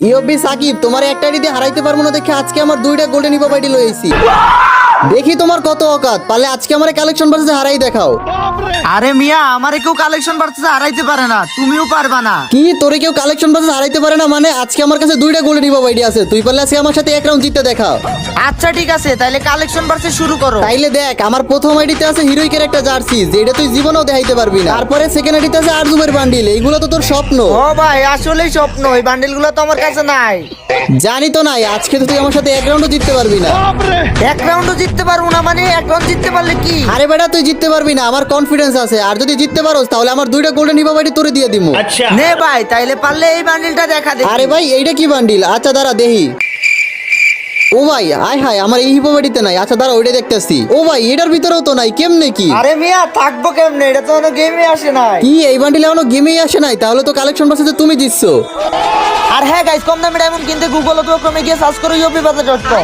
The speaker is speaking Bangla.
ইয়ব্বি সাকিব, তোমার একটা আইডি হারাইতে পারব না দেখে আজকে আমার দুইটা গোল্ডেন ইপোপাইটি লয়েছি দেখি তোমার কত অকাত। পারলে আজকে আমার কালেকশন ভার্সেস হারাই দেখাও। আরে মিয়া আমারে কেউ কালেকশন বাড়তেছে হারাইতে পারে না তুমিও পারবা না। কি? তোরে কেউ কালেকশন ভার্সেস হারাইতে পারে না মানে আজকে আমার কাছে দুইটা গোল্ডেন ইভো আইডি আছে। তুই পারলে আজকে আমার সাথে এক রাউন্ড জিততে দেখাও। আচ্ছা ঠিক আছে তাইলে কালেকশন বাড়ছে শুরু করো। তাইলে দেখ আমার প্রথম আইডিতে আছে হিরোইকের একটা জার্সি যেটা তুই জীবনেও দেখাইতে পারবি না। তারপরে সেকেন্ড আইডিতে আছে আরজুবের বান্ডিল এইগুলো তো তোর স্বপ্ন। ও ভাই আসলেই স্বপ্ন এই বান্ডেলগুলো তো আমার কাছে নাই। জানি তো নাই আজকে তো তুই আমার সাথে এক রাউন্ডও জিততে পারবি না। এক রাউন্ডও জিততে পারব না মানে এক রাউন্ড জিততে পারলে কি? আরে বেটা তুই জিততে পারবি না আমার কনফিডেন্স আছে। আর যদি জিততে পারোস তাহলে আমার দুইটা গোল্ডেন ইভো আইডি তোরে দিয়ে দিমু। নে ভাই তাইলে পারলে এই বান্ডেলটা দেখা দে আরে ভাই এইটা কি বান্ডিল আচ্ছা দাঁড়া দেহি ও ভাই আয় হায় আমার এই হিপো বাড়িতে নাই। আচ্ছা দাঁড়া ওইটা দেখতেছি। ও ভাই এটার ভিতরেও তো নাই কেমনে কি? আরে মিয়া থাকব কেমনে? এটা তো কোনো গেমে আসে নাই। কি এই বান্ডিল এখনও গেমেই আসে নাই? তাহলে তো কালেকশন বাসে তুমি জিতছো। আর হ্যাঁ গাইস কম দামে ডায়মন্ড কিনতে গুগল অথবা ক্রমে গিয়ে সার্চ করো ইউপি বাজার ডট কম